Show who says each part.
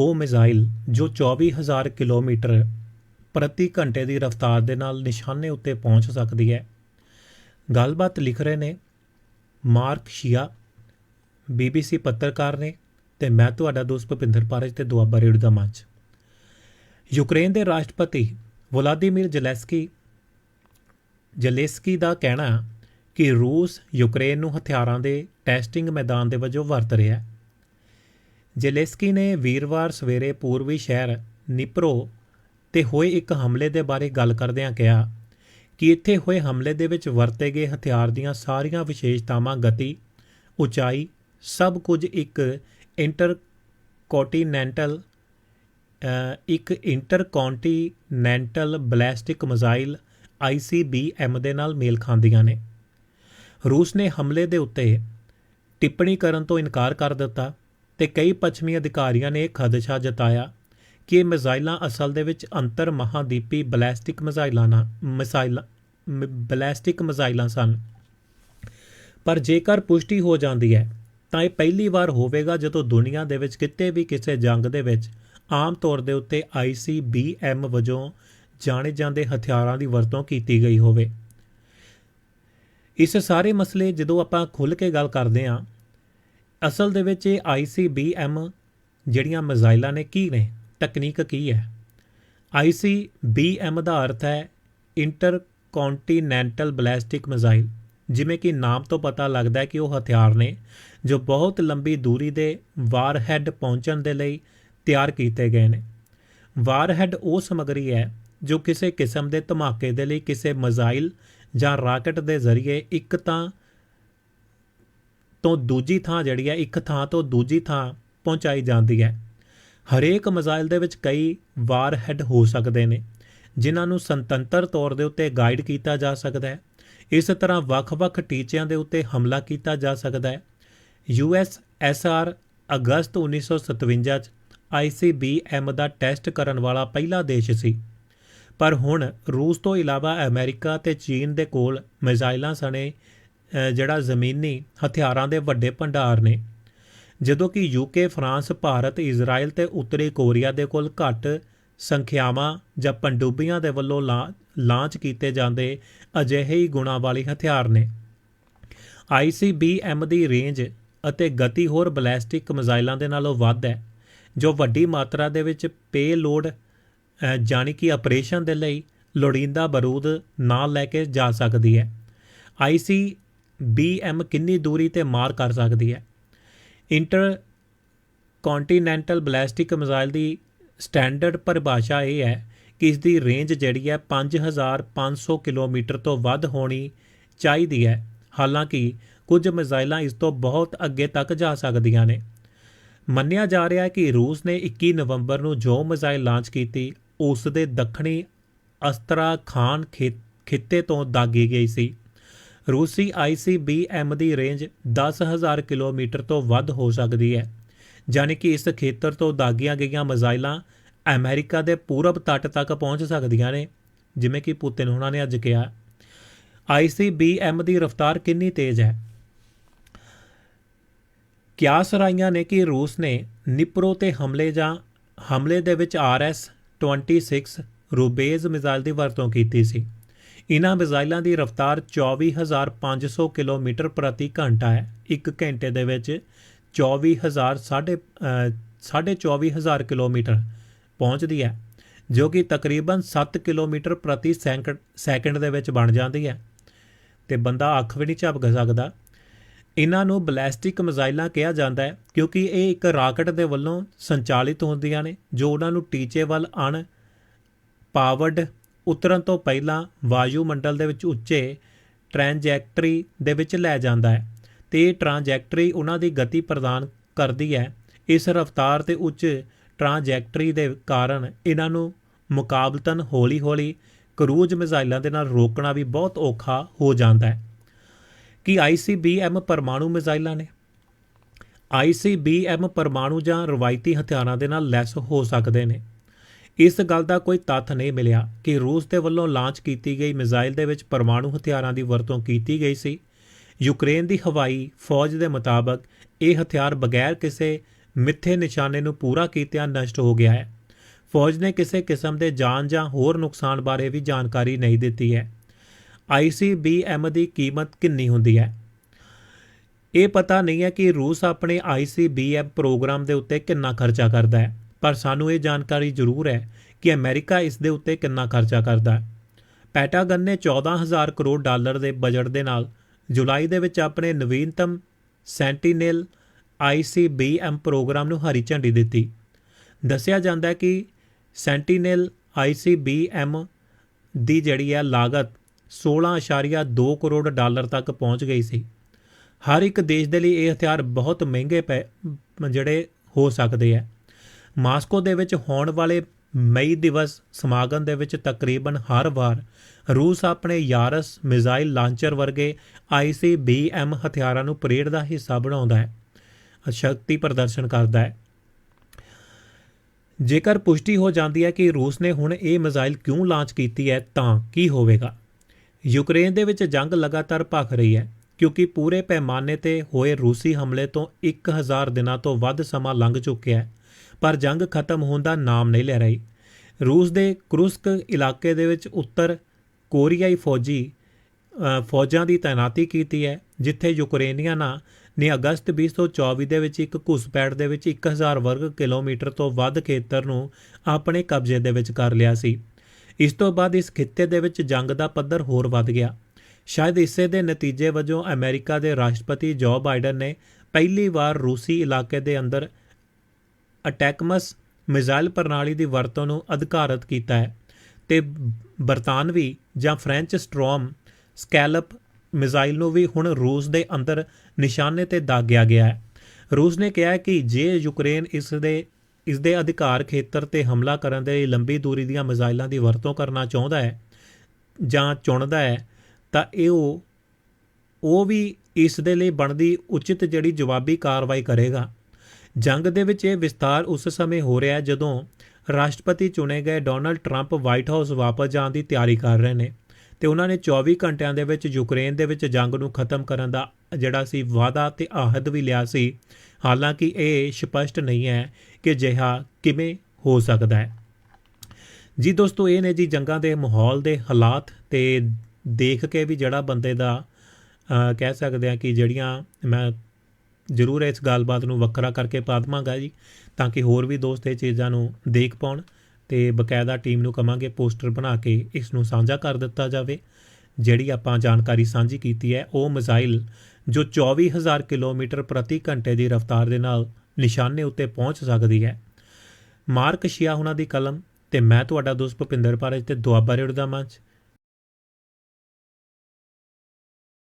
Speaker 1: ਉਹ ਮਿਜ਼ਾਈਲ, ਜੋ 24000 ਕਿਲੋਮੀਟਰ ਪ੍ਰਤੀ ਘੰਟੇ ਦੀ ਰਫ਼ਤਾਰ ਦੇ ਨਾਲ ਨਿਸ਼ਾਨੇ ਉੱਤੇ ਪਹੁੰਚ ਸਕਦੀ ਹੈ। ਗੱਲਬਾਤ ਲਿਖ ਰਹੇ ਨੇ ਮਾਰਕ ਸ਼ੀਆ BBC ਪੱਤਰਕਾਰ ਨੇ ਤੇ ਮੈਂ ਤੁਹਾਡਾ ਦੋਸਤ ਭੁਪਿੰਦਰ ਪਾਰਜ ਤੇ ਦੁਆਬਾ ਰੇਡੀਓ ਦਾ ਮੰਚ। ਯੂਕਰੇਨ ਦੇ ਰਾਸ਼ਟਰਪਤੀ ਵਲਾਦੀਮੀਰ ਜ਼ੈਲੈਂਸਕੀ ਜ਼ੈਲੈਂਸਕੀ ਦਾ ਕਹਿਣਾ ਕਿ ਰੂਸ ਯੂਕਰੇਨ ਨੂੰ ਹਥਿਆਰਾਂ ਦੇ ਟੈਸਟਿੰਗ ਮੈਦਾਨ ਦੇ ਵਜੋਂ ਵਰਤ ਰਿਹਾ ਹੈ। ਜ਼ੈਲੈਂਸਕੀ ਨੇ ਵੀਰਵਾਰ ਸਵੇਰੇ ਪੂਰਬੀ ਸ਼ਹਿਰ ਨਿਪਰੋ ਤੇ ਹੋਏ ਇੱਕ ਹਮਲੇ ਦੇ ਬਾਰੇ ਗੱਲ ਕਰਦਿਆਂ ਕਿਹਾ ਕਿ ਇੱਥੇ ਹੋਏ ਹਮਲੇ ਦੇ ਵਿੱਚ ਵਰਤੇ ਗਏ ਹਥਿਆਰ ਦੀਆਂ ਸਾਰੀਆਂ ਵਿਸ਼ੇਸ਼ਤਾਵਾਂ ਗਤੀ ਉਚਾਈ ਸਭ ਕੁਝ ਇੱਕ ਇੰਟਰਕੋਂਟੀਨੈਂਟਲ ਅ, ਇੱਕ inter intercontinental ballistic missile ICBM ਦੇ ਨਾਲ ਮੇਲ ਖਾਂਦੀਆਂ ਨੇ। ਰੂਸ ਨੇ ਹਮਲੇ ਦੇ ਉੱਤੇ ਟਿੱਪਣੀ ਕਰਨ ਤੋਂ ਇਨਕਾਰ ਕਰ ਦਿੱਤਾ। ਤੇ ਕਈ ਪੱਛਮੀ ਅਧਿਕਾਰੀਆਂ ਨੇ ਇਹ ਖਦਸ਼ਾ ਜਤਾਇਆ ਕਿ ਇਹ ਮਿਜ਼ਾਈਲਾਂ ਅਸਲ ਦੇ ਵਿੱਚ ਅੰਤਰ ਮਹਾਦੀਪੀ ਬੈਲਿਸਟਿਕ ਮਿਜ਼ਾਈਲਾਂ ਨਾ ਮਿਸਾਈਲ ਬੈਲਿਸਟਿਕ ਮਿਜ਼ਾਈਲਾਂ ਸਨ। ਪਰ ਜੇਕਰ ਪੁਸ਼ਟੀ ਹੋ ਜਾਂਦੀ ਹੈ, ਤਾਂ ਇਹ ਪਹਿਲੀ ਵਾਰ ਹੋਵੇਗਾ ਜਦੋਂ ਦੁਨੀਆ ਦੇ ਵਿੱਚ ਕਿਤੇ ਵੀ ਕਿਸੇ ਜੰਗ ਦੇ ਵਿੱਚ ਆਮ ਤੌਰ ਦੇ ਉੱਤੇ ICBM ਵਜੋਂ ਜਾਣੇ ਜਾਂਦੇ ਹਥਿਆਰਾਂ ਦੀ ਵਰਤੋਂ ਕੀਤੀ ਗਈ ਹੋਵੇ। ਇਸ ਸਾਰੇ ਮਸਲੇ ਜਦੋਂ ਆਪਾਂ ਖੁੱਲ੍ਹ ਕੇ ਗੱਲ ਕਰਦੇ ਹਾਂ ਅਸਲ ਦੇ ਵਿੱਚ ਇਹ ICBM ਜਿਹੜੀਆਂ ਮਿਜ਼ਾਈਲਾਂ ਨੇ ਕੀ ਨੇ? ਤਕਨੀਕ ਕੀ ਹੈ? ICBM ਦਾ ਅਰਥ ਹੈ ਇੰਟਰ ਇੰਟਰਕੌਂਟੀਨੈਂਟਲ ਬੈਲਿਸਟਿਕ ਮਿਜ਼ਾਈਲ, ਜਿਵੇਂ ਕਿ ਨਾਮ ਤੋਂ ਪਤਾ ਲੱਗਦਾ ਹੈ ਕਿ ਉਹ ਹਥਿਆਰ ਨੇ ਜੋ ਬਹੁਤ ਲੰਬੀ ਦੂਰੀ ਦੇ ਵਾਰਹੈਡ ਪਹੁੰਚਣ ਦੇ ਲਈ ਤਿਆਰ ਕੀਤੇ ਗਏ ਨੇ। ਵਾਰਹੈਡ ਉਹ ਸਮੱਗਰੀ ਹੈ ਜੋ ਕਿਸੇ ਕਿਸਮ ਦੇ ਧਮਾਕੇ ਦੇ ਲਈ ਕਿਸੇ ਮਿਜ਼ਾਈਲ ਜਾਂ ਰਾਕਟ ਦੇ ਜ਼ਰੀਏ ਇੱਕ ਤਾਂ ਤੋਂ ਦੂਜੀ ਥਾਂ ਜਿਹੜੀ ਹੈ, ਇੱਕ ਥਾਂ ਤੋਂ ਦੂਜੀ ਥਾਂ ਪਹੁੰਚਾਈ ਜਾਂਦੀ ਹੈ। ਹਰੇਕ ਮਿਜ਼ਾਈਲ ਦੇ ਵਿੱਚ ਕਈ ਵਾਰ ਵਾਰਹੈਡ ਹੋ ਸਕਦੇ ਨੇ, ਜਿਨ੍ਹਾਂ ਨੂੰ ਸੁਤੰਤਰ ਤੌਰ ਦੇ ਉੱਤੇ ਗਾਈਡ ਕੀਤਾ ਜਾ ਸਕਦਾ ਹੈ। ਇਸ ਤਰ੍ਹਾਂ ਵੱਖ-ਵੱਖ ਟੀਚਿਆਂ ਦੇ ਉੱਤੇ ਹਮਲਾ ਕੀਤਾ ਜਾ ਸਕਦਾ ਹੈ। USSR ਅਗਸਤ 1957 ਚ ICBM ਦਾ ਟੈਸਟ ਕਰਨ ਵਾਲਾ ਪਹਿਲਾ ਦੇਸ਼ ਸੀ। ਪਰ ਹੁਣ ਰੂਸ ਤੋਂ ਇਲਾਵਾ ਅਮਰੀਕਾ ਤੇ ਚੀਨ ਦੇ ਕੋਲ ਮਿਜ਼ਾਈਲਾਂ ਸਣੇ ਜਿਹੜਾ ਜ਼ਮੀਨੀ ਹਥਿਆਰਾਂ ਦੇ ਵੱਡੇ ਭੰਡਾਰ ਨੇ, ਜਦੋਂ ਕਿ ਯੂਕੇ ਫਰਾਂਸ, ਭਾਰਤ ਇਜ਼ਰਾਈਲ ਤੇ ਉੱਤਰੀ ਕੋਰੀਆ ਦੇ ਕੋਲ ਘੱਟ ਸੰਖਿਆਵਾਂ ਜਾਂ ਪੰਡੂਬੀਆਂ ਦੇ ਵੱਲੋਂ ਲਾ- ਲਾਂਚ ਕੀਤੇ ਜਾਂਦੇ ਅਜਿਹੇ ਹੀ ਗੁਣਾਂ ਵਾਲੇ ਹਥਿਆਰ ਨੇ। ICBM ਦੀ ਰੇਂਜ ਅਤੇ ਗਤੀ ਹੋਰ ਬਲੈਸਟਿਕ ਮਿਜ਼ਾਈਲਾਂ ਦੇ ਨਾਲੋਂ ਵੱਧ ਹੈ, ਜੋ ਵੱਡੀ ਮਾਤਰਾ ਦੇ ਵਿੱਚ ਪੇ ਲੋਡ ਜਾਣੀ ਕਿ ਆਪਰੇਸ਼ਨ ਦੇ ਲਈ ਲੋੜੀਂਦਾ ਬਾਰੂਦ ਨਾਲ ਲੈ ਕੇ ਜਾ ਸਕਦੀ ਹੈ। ICBM ਕਿੰਨੀ ਦੂਰੀ ਤੇ ਮਾਰ ਕਰ ਸਕਦੀ ਹੈ? ਇੰਟਰ ਕੰਟੀਨੈਂਟਲ ਬਲੈਸਟਿਕ ਮਿਜ਼ਾਈਲ ਦੀ ਸਟੈਂਡਰਡ ਪਰਿਭਾਸ਼ਾ ਇਹ ਹੈ ਕਿ ਇਸ ਦੀ ਰੇਂਜ ਜਿਹੜੀ ਹੈ 5500 ਕਿਲੋਮੀਟਰ ਤੋਂ ਵੱਧ ਹੋਣੀ ਚਾਹੀਦੀ ਹੈ। ਹਾਲਾਂਕਿ, ਕੁਝ ਮਿਜ਼ਾਈਲਾਂ ਇਸ ਤੋਂ ਬਹੁਤ ਅੱਗੇ ਤੱਕ ਜਾ ਸਕਦੀਆਂ ਨੇ। ਮੰਨਿਆ ਜਾ ਰਿਹਾ ਹੈ ਕਿ ਰੂਸ ਨੇ 21 ਨਵੰਬਰ ਨੂੰ ਜੋ ਮਿਜ਼ਾਈਲ ਲਾਂਚ ਕੀਤੀ, ਉਸ ਦੇ ਦੱਖਣੀ ਅਸਤਰਾਖਾਨ ਖੇ- ਖਿੱਤੇ ਤੋਂ ਦਾਗੀ ਗਈ ਸੀ। ਰੂਸੀ ICBM ਦੀ ਰੇਂਜ 10000 ਕਿਲੋਮੀਟਰ ਤੋਂ ਵੱਧ ਹੋ ਸਕਦੀ ਹੈ ਯਾਨੀ ਕਿ ਇਸ ਖੇਤਰ ਤੋਂ ਦਾਗੀਆਂ ਗਈਆਂ ਮਿਜ਼ਾਈਲਾਂ ਅਮਰੀਕਾ ਦੇ ਪੂਰਬ ਤੱਟ ਤੱਕ ਪਹੁੰਚ ਸਕਦੀਆਂ ਨੇ, ਜਿਵੇਂ ਕਿ ਪੁਤਿਨ ਉਹਨਾਂ ਨੇ ਅੱਜ ਕਿਹਾ। ICBM ਦੀ ਰਫ਼ਤਾਰ ਕਿੰਨੀ ਤੇਜ਼ ਹੈ? ਕਿਆਸ ਰਾਈਆਂ ਨੇ ਕਿ ਰੂਸ ਨੇ ਨਿਪਰੋ ਤੇ ਹਮਲੇ ਜਾਂ ਹਮਲੇ ਦੇ ਵਿੱਚ RS 26 ਰੂਬੇਜ਼ ਮਿਜ਼ਾਈਲ ਦੀ ਵਰਤੋਂ ਕੀਤੀ ਸੀ? ਇਨ੍ਹਾਂ ਮਿਜ਼ਾਈਲਾਂ ਦੀ ਰਫ਼ਤਾਰ 24500 ਕਿਲੋਮੀਟਰ ਪ੍ਰਤੀ ਘੰਟਾ ਹੈ। ਇੱਕ ਘੰਟੇ ਦੇ ਵਿੱਚ 24000 ਸਾਢੇ ਅ, ਸਾਢੇ 24000 ਕਿਲੋਮੀਟਰ ਪਹੁੰਚਦੀ ਹੈ ਜੋ ਕਿ ਤਕਰੀਬਨ 7 ਕਿਲੋਮੀਟਰ ਪ੍ਰਤੀ ਸੈਂਕੜ ਸੈਕਿੰਡ ਦੇ ਵਿੱਚ ਬਣ ਜਾਂਦੀ ਹੈ। ਤੇ ਬੰਦਾ ਅੱਖ ਵੀ ਨਹੀਂ ਝਪਕ ਸਕਦਾ। ਇਹਨਾਂ ਨੂੰ ਬਲੈਸਟਿਕ ਮਿਜ਼ਾਈਲਾਂ ਕਿਹਾ ਜਾਂਦਾ ਹੈ ਕਿਉਂਕਿ ਇਹ ਇੱਕ ਰਾਕਟ ਦੇ ਵੱਲੋਂ ਸੰਚਾਲਿਤ ਹੁੰਦੀਆਂ ਨੇ ਜੋ ਉਹਨਾਂ ਨੂੰ ਟੀਚੇ ਵੱਲ ਅਣ ਪਾਵਰਡ ਉਤਰਨ ਤੋਂ ਪਹਿਲਾਂ ਵਾਯੂਮੰਡਲ ਦੇ ਵਿੱਚ ਉੱਚੇ ਟ੍ਰਾਂਜੈਕਟਰੀ ਦੇ ਵਿੱਚ ਲੈ ਜਾਂਦਾ ਹੈ ਤੇ ਇਹ ਟ੍ਰਾਂਜੈਕਟਰੀ ਉਹਨਾਂ ਦੀ ਗਤੀ ਪ੍ਰਦਾਨ ਕਰਦੀ ਹੈ। ਇਸ ਰਫ਼ਤਾਰ ਤੇ ਉੱਚ ਟ੍ਰਾਂਜੈਕਟਰੀ ਦੇ ਕਾਰਨ ਇਹਨਾਂ ਨੂੰ ਮੁਕਾਬਲਤਨ ਹੌਲੀ-ਹੌਲੀ ਕਰੂਜ਼ ਮਿਜ਼ਾਈਲਾਂ ਦੇ ਨਾਲ ਰੋਕਣਾ ਵੀ ਬਹੁਤ ਔਖਾ ਹੋ ਜਾਂਦਾ ਹੈ। ਕਿ ICBM ਪਰਮਾਣੂ ਮਿਜ਼ਾਈਲਾਂ ਨੇ? ICBM ਪਰਮਾਣੂ ਜਾਂ ਰਵਾਇਤੀ ਹਥਿਆਰਾਂ ਦੇ ਨਾਲ ਲੈਸ ਹੋ ਸਕਦੇ ਨੇ। ਇਸ ਗੱਲ ਦਾ ਕੋਈ ਤੱਥ ਨਹੀਂ ਮਿਲਿਆ ਕਿ ਰੂਸ ਦੇ ਵੱਲੋਂ ਲਾਂਚ ਕੀਤੀ ਗਈ ਮਿਜ਼ਾਈਲ ਦੇ ਵਿੱਚ ਪਰਮਾਣੂ ਹਥਿਆਰਾਂ ਦੀ ਵਰਤੋਂ ਕੀਤੀ ਗਈ ਸੀ। ਯੂਕਰੇਨ ਦੀ ਹਵਾਈ ਫੌਜ ਦੇ ਮੁਤਾਬਕ ਇਹ ਹਥਿਆਰ ਬਗੈਰ ਕਿਸੇ ਮਿੱਥੇ ਨਿਸ਼ਾਨੇ ਨੂੰ ਪੂਰਾ ਕੀਤਿਆਂ ਨਸ਼ਟ ਹੋ ਗਿਆ ਹੈ। ਫੌਜ ਨੇ ਕਿਸੇ ਕਿਸਮ ਦੇ ਜਾਨ ਜਾਂ ਹੋਰ ਨੁਕਸਾਨ ਬਾਰੇ ਵੀ ਜਾਣਕਾਰੀ ਨਹੀਂ ਦਿੱਤੀ ਹੈ। ICBM ਦੀ ਕੀਮਤ ਕਿੰਨੀ ਹੁੰਦੀ ਹੈ? ਇਹ ਪਤਾ ਨਹੀਂ ਹੈ ਕਿ ਰੂਸ ਆਪਣੇ ICBM ਪ੍ਰੋਗਰਾਮ ਦੇ ਉੱਤੇ ਕਿੰਨਾ ਖਰਚਾ ਕਰਦਾ ਹੈ। ਪਰ ਸਾਨੂੰ ਇਹ ਜਾਣਕਾਰੀ ਜ਼ਰੂਰ ਹੈ ਕਿ ਅਮਰੀਕਾ ਇਸ ਦੇ ਉੱਤੇ ਕਿੰਨਾ ਖਰਚਾ ਕਰਦਾ ਹੈ। ਪੈਟਾਗਨ ਨੇ 14000 ਕਰੋੜ ਡਾਲਰ ਦੇ ਬਜਟ ਦੇ ਨਾਲ ਜੁਲਾਈ ਦੇ ਵਿੱਚ ਆਪਣੇ ਨਵੀਨਤਮ ਸੈਂਟੀਨਲ ICBM ਪ੍ਰੋਗਰਾਮ ਨੂੰ ਹਰੀ ਝੰਡੀ ਦਿੱਤੀ। ਦੱਸਿਆ ਜਾਂਦਾ ਹੈ ਕਿ ਸੈਂਟੀਨਲ ICBM ਦੀ ਜਿਹੜੀ ਹੈ ਲਾਗਤ 16.2 ਕਰੋੜ ਡਾਲਰ ਤੱਕ ਪਹੁੰਚ ਗਈ ਸੀ। ਹਰ ਇੱਕ ਦੇਸ਼ ਦੇ ਲਈ ਇਹ ਹਥਿਆਰ ਬਹੁਤ ਮਹਿੰਗੇ ਪੈ ਜਿਹੜੇ ਹੋ ਸਕਦੇ ਆ ਮਾਸਕੋ ਦੇ ਵਿੱਚ ਹੋਣ ਵਾਲੇ ਮਈ ਦਿਵਸ ਸਮਾਗਮ ਦੇ ਵਿੱਚ ਤਕਰੀਬਨ ਹਰ ਵਾਰ ਰੂਸ ਆਪਣੇ ਯਾਰਸ ਮਿਜ਼ਾਈਲ ਲਾਂਚਰ ਵਰਗੇ ICBM ਹਥਿਆਰਾਂ ਨੂੰ ਪਰੇਡ ਦਾ ਹਿੱਸਾ ਬਣਾਉਂਦਾ ਹੈ। ਸ਼ਕਤੀ ਪ੍ਰਦਰਸ਼ਨ ਕਰਦਾ ਹੈ। ਜੇਕਰ ਪੁਸ਼ਟੀ ਹੋ ਜਾਂਦੀ ਹੈ ਕਿ ਰੂਸ ਨੇ ਹੁਣ ਇਹ ਮਿਜ਼ਾਈਲ ਕਿਉਂ ਲਾਂਚ ਕੀਤੀ ਹੈ, ਤਾਂ ਕੀ ਹੋਵੇਗਾ? ਯੂਕਰੇਨ ਦੇ ਵਿੱਚ ਜੰਗ ਲਗਾਤਾਰ ਭਖ ਰਹੀ ਹੈ, ਕਿਉਂਕਿ ਪੂਰੇ ਪੈਮਾਨੇ ਤੇ ਹੋਏ ਰੂਸੀ ਹਮਲੇ ਤੋਂ 1000 ਦਿਨਾਂ ਤੋਂ ਵੱਧ ਸਮਾਂ ਲੰਘ ਚੁੱਕਿਆ ਹੈ। ਪਰ ਜੰਗ ਖਤਮ ਹੋਣ ਦਾ ਨਾਮ ਨਹੀਂ ਲੈ ਰਹੀ। ਰੂਸ ਦੇ ਕਰੁਸਕ ਇਲਾਕੇ ਦੇ ਵਿੱਚ ਉੱਤਰ ਕੋਰੀਆਈ ਫੌਜੀ ਫੌਜਾਂ ਦੀ ਤਾਇਨਾਤੀ ਕੀਤੀ ਹੈ, ਜਿੱਥੇ ਯੂਕਰੇਨੀਅਨਾਂ ਨੇ ਅਗਸਤ 2024 ਦੇ ਵਿੱਚ ਇੱਕ ਘੁਸਪੈਠ ਦੇ ਵਿੱਚ 1000 ਵਰਗ ਕਿਲੋਮੀਟਰ ਤੋਂ ਵੱਧ ਖੇਤਰ ਨੂੰ ਆਪਣੇ ਕਬਜ਼ੇ ਦੇ ਵਿੱਚ ਕਰ ਲਿਆ ਸੀ। ਇਸ ਤੋਂ ਬਾਅਦ ਇਸ ਖਿੱਤੇ ਦੇ ਵਿੱਚ ਜੰਗ ਦਾ ਪੱਧਰ ਹੋਰ ਵੱਧ ਗਿਆ। ਸ਼ਾਇਦ ਇਸੇ ਦੇ ਨਤੀਜੇ ਵਜੋਂ ਅਮਰੀਕਾ ਦੇ ਰਾਸ਼ਟਰਪਤੀ ਜੋ ਬਾਈਡਨ ਨੇ ਪਹਿਲੀ ਵਾਰ ਰੂਸੀ ਇਲਾਕੇ ਦੇ ਅੰਦਰ ਅਟੈਕਮਸ ਮਿਜ਼ਾਈਲ ਪ੍ਰਣਾਲੀ ਦੀ ਵਰਤੋਂ ਨੂੰ ਅਧਿਕਾਰਤ ਕੀਤਾ ਹੈ ਤੇ ਬਰਤਾਨਵੀ ਜਾਂ ਫ੍ਰੈਂਚ ਸਟ੍ਰੋਮ ਸਕੈਲਪ ਮਿਜ਼ਾਈਲ ਨੂੰ ਵੀ ਹੁਣ ਰੂਸ ਦੇ ਅੰਦਰ ਨਿਸ਼ਾਨੇ ਤੇ ਦਾਗਿਆ ਗਿਆ ਹੈ। ਰੂਸ ਨੇ ਕਿਹਾ ਹੈ ਕਿ ਜੇ ਯੂਕਰੇਨ ਇਸ ਦੇ ਇਸ ਦੇ ਅਧਿਕਾਰ ਖੇਤਰ ਤੇ ਹਮਲਾ ਕਰਨ ਦੇ ਲਈ ਲੰਬੀ ਦੂਰੀ ਦੀਆਂ ਮਿਜ਼ਾਈਲਾਂ ਦੀ ਵਰਤੋਂ ਕਰਨਾ ਚਾਹੁੰਦਾ ਹੈ ਜਾਂ ਚੁਣਦਾ ਹੈ, ਤਾਂ ਇਹ ਉਹ ਉਹ ਵੀ ਇਸ ਦੇ ਲਈ ਬਣਦੀ ਉਚਿਤ ਜਿਹੜੀ ਜਵਾਬੀ ਕਾਰਵਾਈ ਕਰੇਗਾ। ਜੰਗ ਦੇ ਵਿੱਚ ਇਹ ਵਿਸਤਾਰ ਉਸ ਸਮੇਂ ਹੋ ਰਿਹਾ ਜਦੋਂ ਰਾਸ਼ਟਰਪਤੀ ਚੁਣੇ ਗਏ ਡੋਨਲਡ ਟਰੰਪ ਵਾਈਟ ਹਾਊਸ ਵਾਪਸ ਜਾਣ ਦੀ ਤਿਆਰੀ ਕਰ ਰਹੇ ਨੇ ਤੇ ਉਹਨਾਂ ਨੇ 24 ਘੰਟਿਆਂ ਦੇ ਵਿੱਚ ਯੂਕਰੇਨ ਦੇ ਵਿੱਚ ਜੰਗ ਨੂੰ ਖਤਮ ਕਰਨ ਦਾ ਜਿਹੜਾ ਸੀ ਵਾਅਦਾ ਤੇ ਆਹਦ ਵੀ ਲਿਆ ਸੀ। ਹਾਲਾਂਕਿ ਇਹ ਸਪਸ਼ਟ ਨਹੀਂ ਹੈ ਕਿ ਜਿਹਾ ਕਿਵੇਂ ਹੋ ਸਕਦਾ ਹੈ। ਜੀ ਦੋਸਤੋ, ਇਹ ਨੇ ਜੀ ਜੰਗਾਂ ਦੇ ਮਾਹੌਲ ਦੇ ਹਾਲਾਤ ਤੇ ਦੇਖ ਕੇ ਵੀ ਜਿਹੜਾ ਬੰਦੇ ਦਾ ਕਹਿ ਸਕਦੇ ਆ ਕਿ ਜਿਹੜੀਆਂ ਮੈਂ ਜ਼ਰੂਰ ਇਸ ਗੱਲਬਾਤ ਨੂੰ ਵੱਖਰਾ ਕਰਕੇ ਪਾ ਦੇਵਾਂਗਾ ਜੀ, ਤਾਂ ਕਿ ਹੋਰ ਵੀ ਦੋਸਤ ਇਹ ਚੀਜ਼ਾਂ ਨੂੰ ਦੇਖ ਪਾਉਣ ਤੇ ਬਕਾਇਦਾ ਟੀਮ ਨੂੰ ਕਵਾਂਗੇ ਪੋਸਟਰ ਬਣਾ ਕੇ ਇਸ ਨੂੰ ਸਾਂਝਾ ਕਰ ਦਿੱਤਾ ਜਾਵੇ। ਜਿਹੜੀ ਆਪਾਂ ਜਾਣਕਾਰੀ ਸਾਂਝੀ ਕੀਤੀ ਹੈ, ਉਹ ਮਿਜ਼ਾਈਲ ਜੋ 24000 ਕਿਲੋਮੀਟਰ ਪ੍ਰਤੀ ਘੰਟੇ ਦੀ ਰਫ਼ਤਾਰ ਦੇ ਨਾਲ ਨਿਸ਼ਾਨੇ ਉੱਤੇ ਪਹੁੰਚ ਸਕਦੀ ਹੈ। ਮਾਰਕ ਸ਼ੀਆ ਹੁਣਾਂ ਦੀ ਕਲਮ ਤੇ ਮੈਂ ਤੁਹਾਡਾ ਦੋਸਤ ਭੁਪਿੰਦਰ ਪਾਰਜ ਤੇ ਦੁਆਬਾ ਰੇਡੀਓ ਦਾ ਮੰਚ।